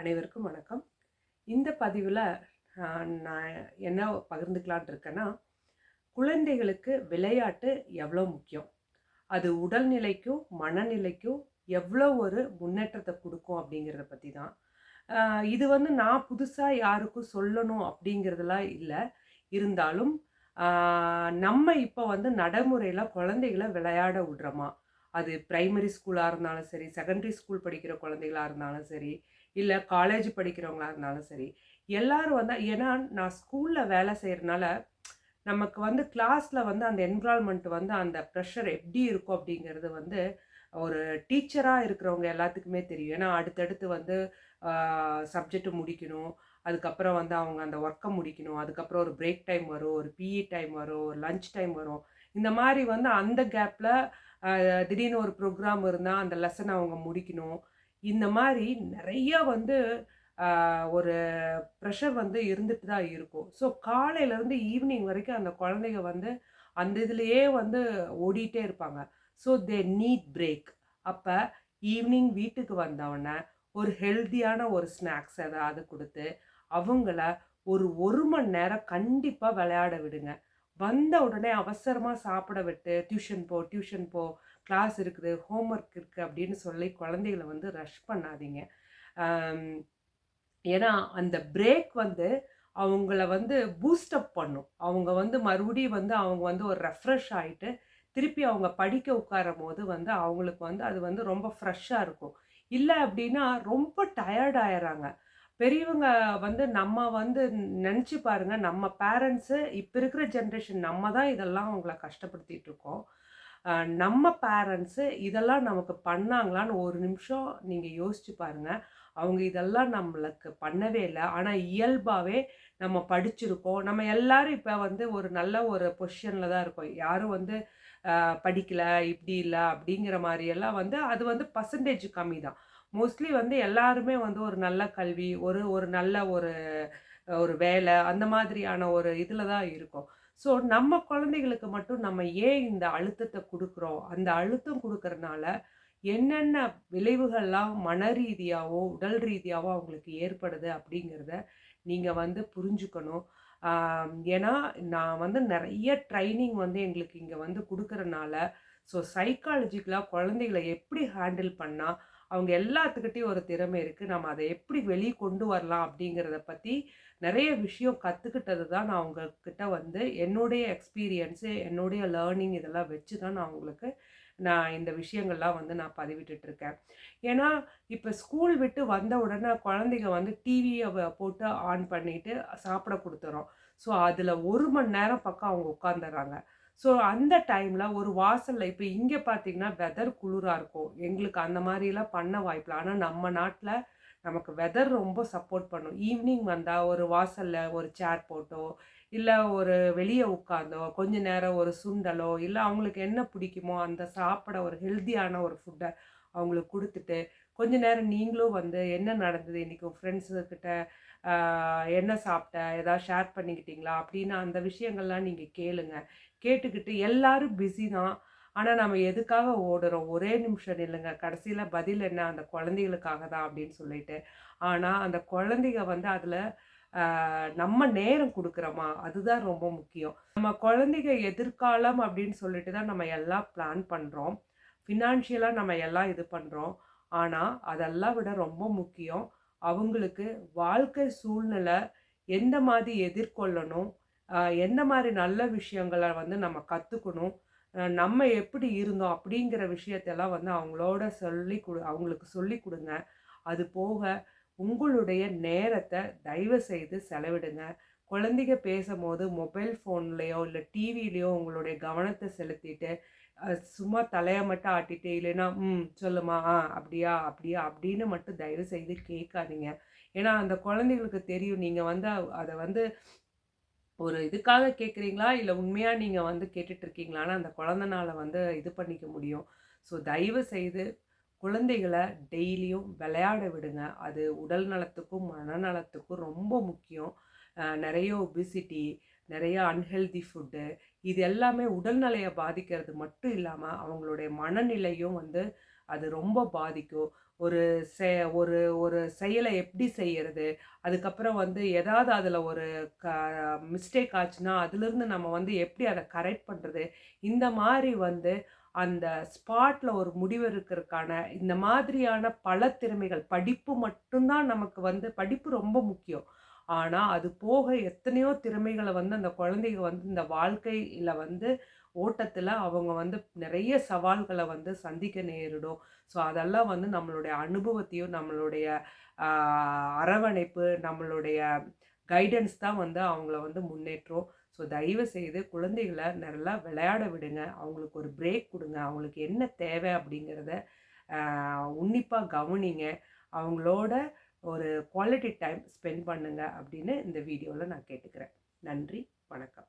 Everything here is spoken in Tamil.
அனைவருக்கும் வணக்கம். இந்த பதிவில் நான் என்ன பகிர்ந்துக்கலான் இருக்கேன்னா குழந்தைகளுக்கு விளையாட்டு எவ்வளோ முக்கியம்? அது உடல்நிலைக்கும் மனநிலைக்கும் எவ்வளோ ஒரு முன்னேற்றத்தை கொடுக்கும் அப்படிங்கிறத பற்றி தான் இது வந்து நான் புதுசாக யாருக்கும் சொல்லணும் அப்படிங்கிறதுலாம் இல்லை. இருந்தாலும் நம்ம இப்போ வந்து நடைமுறையில் குழந்தைகளை விளையாட விடுறோமா? அது பிரைமரி ஸ்கூலாக இருந்தாலும் சரி செகண்டரி ஸ்கூல் படிக்கிற குழந்தைகளாக இருந்தாலும் சரி இல்லை காலேஜ் படிக்கிறவங்களா இருந்தாலும் சரி எல்லாரும் வந்து ஏன்னா நான் ஸ்கூலில் வேலை செய்கிறனால நமக்கு வந்து கிளாஸில் வந்து அந்த என்விரான்மெண்ட் வந்து அந்த ப்ரெஷர் எப்படி இருக்கும் அப்படிங்கிறது வந்து ஒரு டீச்சராக இருக்கிறவங்க எல்லாத்துக்குமே தெரியும். ஏன்னா அடுத்தடுத்து வந்து சப்ஜெக்ட் முடிக்கணும் அதுக்கப்புறம் வந்து அவங்க அந்த ஒர்க்கை முடிக்கணும் அதுக்கப்புறம் ஒரு பிரேக் டைம் வரும் ஒரு பிஇ டைம் வரும் ஒரு லஞ்ச் டைம் வரும். இந்த மாதிரி வந்து அந்த கேப்பில் திடீர்னு ஒரு ப்ரோக்ராம் இருந்தால் அந்த லெசன் அவங்க முடிக்கணும். இந்த மாதிரி நிறைய வந்து ஒரு ப்ரெஷர் வந்து இருந்துட்டு தான் இருக்கும். ஸோ காலையிலேருந்து ஈவினிங் வரைக்கும் அந்த குழந்தைங்க வந்து அந்த இதுலேயே வந்து ஓடிட்டே இருப்பாங்க. So they need break. அப்போ ஈவினிங் வீட்டுக்கு வந்தவொடனே ஒரு ஹெல்த்தியான ஒரு ஸ்நாக்ஸ் ஏதாவது கொடுத்து அவங்கள ஒரு ஒரு மணி நேரம் கண்டிப்பாக விளையாட விடுங்க. வந்த உடனே அவசரமாக சாப்பிட விட்டு டியூஷன் போ டியூஷன் போ கிளாஸ் இருக்குது ஹோம்ஒர்க் இருக்குது அப்படின்னு சொல்லி குழந்தைகளை வந்து ரஷ் பண்ணாதீங்க. ஏன்னா அந்த பிரேக் வந்து அவங்கள வந்து பூஸ்டப் பண்ணும். அவங்க வந்து மறுபடியும் வந்து அவங்க வந்து ஒரு ரெஃப்ரெஷ் ஆகிட்டு திருப்பி அவங்க படிக்க உட்காரும் போது வந்து அவங்களுக்கு வந்து அது வந்து ரொம்ப ஃப்ரெஷ்ஷாக இருக்கும். இல்லை அப்படின்னா ரொம்ப டயர்ட் ஆயிடுறாங்க. பெரியவங்க வந்து நம்ம வந்து நினச்சி பாருங்கள் நம்ம பேரண்ட்ஸு இப்போ இருக்கிற ஜென்ரேஷன் நம்ம தான் இதெல்லாம் அவங்கள கஷ்டப்படுத்திகிட்டு இருக்கோம். நம்ம பேரண்ட்ஸு இதெல்லாம் நமக்கு பண்ணாங்களான்னு ஒரு நிமிஷம் நீங்கள் யோசிச்சு பாருங்கள் அவங்க இதெல்லாம் நம்மளுக்கு பண்ணவே இல்லை. ஆனால் இயல்பாகவே நம்ம படிச்சிருக்கோம். நம்ம எல்லாரும் இப்போ வந்து ஒரு நல்ல ஒரு பொசிஷனில் தான் இருக்கோம். யாரும் வந்து படிக்கலை இப்படி இல்லை அப்படிங்கிற மாதிரியெல்லாம் வந்து அது வந்து பர்சன்டேஜ் கம்மி தான். மோஸ்ட்லி வந்து எல்லாருமே வந்து ஒரு நல்ல கல்வி ஒரு ஒரு நல்ல ஒரு ஒரு வேலை அந்த மாதிரியான ஒரு இதில் தான் இருக்கும். ஸோ நம்ம குழந்தைகளுக்கு மட்டும் நம்ம ஏன் இந்த அழுத்தத்தை கொடுக்குறோம்? அந்த அழுத்தம் கொடுக்கறனால என்னென்ன விளைவுகள்லாம் மன ரீதியாகவோ உடல் ரீதியாகவோ அவங்களுக்கு ஏற்படுது அப்படிங்கிறத நீங்கள் வந்து புரிஞ்சுக்கணும். ஏன்னா நான் வந்து நிறைய ட்ரைனிங் வந்து எங்களுக்கு இங்கே வந்து கொடுக்கறனால ஸோ சைக்காலஜிக்கலாக குழந்தைகளை எப்படி ஹேண்டில் பண்ணால் அவங்க எல்லாத்துக்கிட்டையும் ஒரு திறமை இருக்குது நம்ம அதை எப்படி வெளியே கொண்டு வரலாம் அப்படிங்கிறத பற்றி நிறைய விஷயம் கற்றுக்கிட்டது தான் நான் அவங்கக்கிட்ட வந்து என்னுடைய எக்ஸ்பீரியன்ஸு என்னுடைய லேர்னிங் இதெல்லாம் வச்சு தான் நான் உங்களுக்கு நான் இந்த விஷயங்கள்லாம் வந்து நான் பதிவிட்டுருக்கேன் ஏன்னா இப்போ ஸ்கூல் விட்டு வந்த உடனே குழந்தைங்க வந்து டிவியை போட்டு ஆன் பண்ணிவிட்டு சாப்பிட கொடுத்துறோம். ஸோ அதில் ஒரு மணி நேரம் பக்கம் அவங்க உட்காந்துடுறாங்க ஸோ அந்த டைமில் ஒரு வாசலில் இப்போ இங்கே பார்த்தீங்கன்னா வெதர் குளிராக இருக்கும். எங்களுக்கு அந்த மாதிரிலாம் பண்ண வாய்ப்பில்லை. ஆனால் நம்ம நாட்டில் நமக்கு வெதர் ரொம்ப சப்போர்ட் பண்ணும். ஈவினிங் வந்தால் ஒரு வாசலில் ஒரு சேர் போட்டோ இல்லை ஒரு வெளியே உட்காந்தோ கொஞ்ச நேரம் ஒரு சுண்டலோ இல்லை அவங்களுக்கு என்ன பிடிக்குமோ அந்த சாப்பிட ஒரு ஹெல்த்தியான ஒரு ஃபுட்டை அவங்களுக்கு கொடுத்துட்டு கொஞ்ச நேரம் நீங்களும் வந்து என்ன நடந்தது? இன்றைக்கி ஃப்ரெண்ட்ஸுக்கிட்ட என்ன சாப்பிட்ட? ஏதாவது ஷேர் பண்ணிக்கிட்டீங்களா? அப்படின்னு அந்த விஷயங்கள்லாம் நீங்கள் கேளுங்க. கேட்டுக்கிட்டு எல்லாரும் பிஸி தான். ஆனால் நம்ம எதுக்காக ஓடுறோம்? ஒரே நிமிஷம் இல்லைங்க கடைசியில் பதில் என்ன? அந்த குழந்தைகளுக்காக தான் அப்படின்னு சொல்லிட்டு. ஆனால் அந்த குழந்தைங்க வந்து அதில் நம்ம நேரம் கொடுக்குறோமா? அதுதான் ரொம்ப முக்கியம். நம்ம குழந்தைங்க எதிர்காலம் அப்படின்னு சொல்லிட்டு தான் நம்ம எல்லாம் பிளான் பண்ணுறோம் ஃபினான்ஷியலாக நம்ம எல்லாம் இது பண்ணுறோம் ஆனால் அதெல்லாம் விட ரொம்ப முக்கியம். அவங்களுக்கு வாழ்க்கை சூழ்நிலை எந்த மாதிரி எதிர்கொள்ளணும்? எந்த மாதிரி நல்ல விஷயங்களை வந்து நம்ம கற்றுக்கணும் நம்ம எப்படி இருந்தோம் அப்படிங்கிற விஷயத்தெல்லாம் வந்து அவங்களோட சொல்லி கொடு அவங்களுக்கு சொல்லி கொடுங்க. அது போக உங்களுடைய நேரத்தை தயவு செய்து செலவிடுங்க. குழந்தைங்க பேசும்போது மொபைல் ஃபோன்லேயோ இல்லை டிவிலேயோ உங்களுடைய கவனத்தை செலுத்திட்டு சும்மா தலையை மட்டும் ஆட்டிட்டு இல்லைன்னா ம் சொல்லுமா ஆ அப்படியா அப்படியா அப்படின்னு மட்டும் தயவு செய்து கேட்காதீங்க. ஏன்னா அந்த குழந்தைகளுக்கு தெரியும். நீங்கள் வந்து அதை வந்து ஒரு இதுக்காக கேட்குறீங்களா? இல்லை உண்மையாக நீங்கள் வந்து கேட்டுட்ருக்கீங்களான்னு அந்த குழந்தனால வந்து இது பண்ணிக்க முடியும். ஸோ தயவு செய்து குழந்தைகளை டெய்லியும் விளையாட விடுங்க. அது உடல் நலத்துக்கும் மனநலத்துக்கும் ரொம்ப முக்கியம். நிறைய ஒபிசிட்டி நிறைய அன்ஹெல்தி ஃபுட்டு இது எல்லாமே உடல்நிலையை பாதிக்கிறது மட்டும் இல்லாமல் அவங்களுடைய மனநிலையும் வந்து அது ரொம்ப பாதிக்கும். ஒரு செ ஒரு ஒரு செயலை எப்படி செய்கிறது அதுக்கப்புறம் வந்து ஏதாவது அதில் ஒரு க மிஸ்டேக் ஆச்சுன்னா அதுலேருந்து நம்ம வந்து எப்படி அதை கரெக்ட் பண்ணுறது இந்த மாதிரி வந்து அந்த ஸ்பாட்டில் ஒரு முடிவு இருக்கிறதுக்கான இந்த மாதிரியான பல திறமைகள் படிப்பு மட்டும்தான் நமக்கு வந்து படிப்பு ரொம்ப முக்கியம். ஆனால் அது போக எத்தனையோ திறமைகளை வந்து அந்த குழந்தைங்க வந்து இந்த வாழ்க்கையில் வந்து ஓட்டத்தில் அவங்க வந்து நிறைய சவால்களை வந்து சந்திக்க நேரிடும். ஸோ அதெல்லாம் வந்து நம்மளுடைய அனுபவத்தையும் நம்மளுடைய அரவணைப்பு நம்மளுடைய கைடன்ஸ் தான் வந்து அவங்கள வந்து முன்னேற்றும். ஸோ தயவு செய்து குழந்தைகளை நல்லா விளையாட விடுங்க. அவங்களுக்கு ஒரு பிரேக் கொடுங்க. அவங்களுக்கு என்ன தேவை அப்படிங்கிறத உன்னிப்பாக கவனிங்க. அவங்களோட ஒரு குவாலிட்டி டைம் ஸ்பெண்ட் பண்ணுங்கள் அப்படின்னு இந்த வீடியோவில் நான் கேட்டுக்கிறேன். நன்றி வணக்கம்.